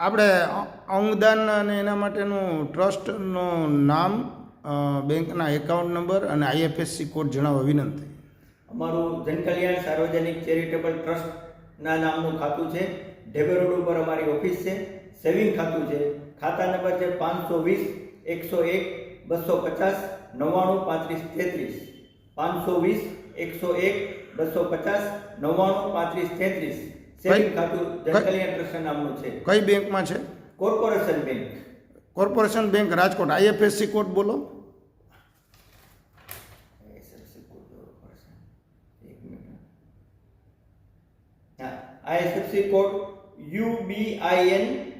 આપણે અંગદાન અને એના માટેનું ટ્રસ્ટનું નામ બેંકના એકાઉન્ટ નંબર અને આઈએફએસસી કોડ જણાવવા વિનંતી. અમારું જનકલ્યાણ સાર્વજનિક ચેરિટેબલ ટ્રસ્ટના નામનું ખાતું છે. ઢેબે રોડ ઉપર અમારી ઓફિસ છે. સેવિંગ ખાતું છે. ખાતા નંબર છે પાંચસો વીસ, એકસો એક, બસો પચાસ, નવ્વાણું, પાંત્રીસ, તેત્રીસ. પાંચસો વીસ, એકસો એક, બસો પચાસ, નવ્વાણું, પાંત્રીસ, તેત્રીસ. સેવિંગ કઈ- ખાતું જનકલ્યાણ ટ્રસ્ટના નામનું છે. કઈ બેંકમાં છે? Corporation bank. Corporation bank Rajkot. IFSC code બોલો. એક મિનિટ. હા ISFC code UBIN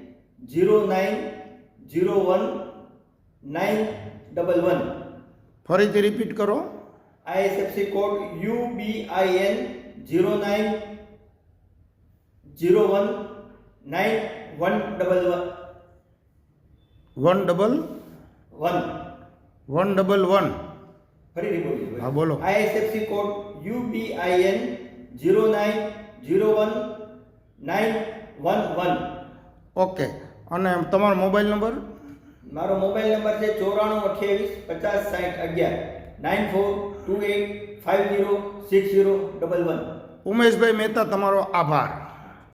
zero nine zero one nine double one. ફરીથી રિપીટ કરો. ISFC code UBIN zero nine zero one nine one double one double one one double one ફરીથી બોલીએ હા, બોલો. ISFC code UPIN zero nine zero one nine one one okay. અને તમારો mobile number? મારો mobile number છે ચોરાણું અઠ્યાવીસ પચાસ સાઠ અગિયાર. Nine four two eight five zero six zero double one. Umeshbhai Mehta તમારો આભાર.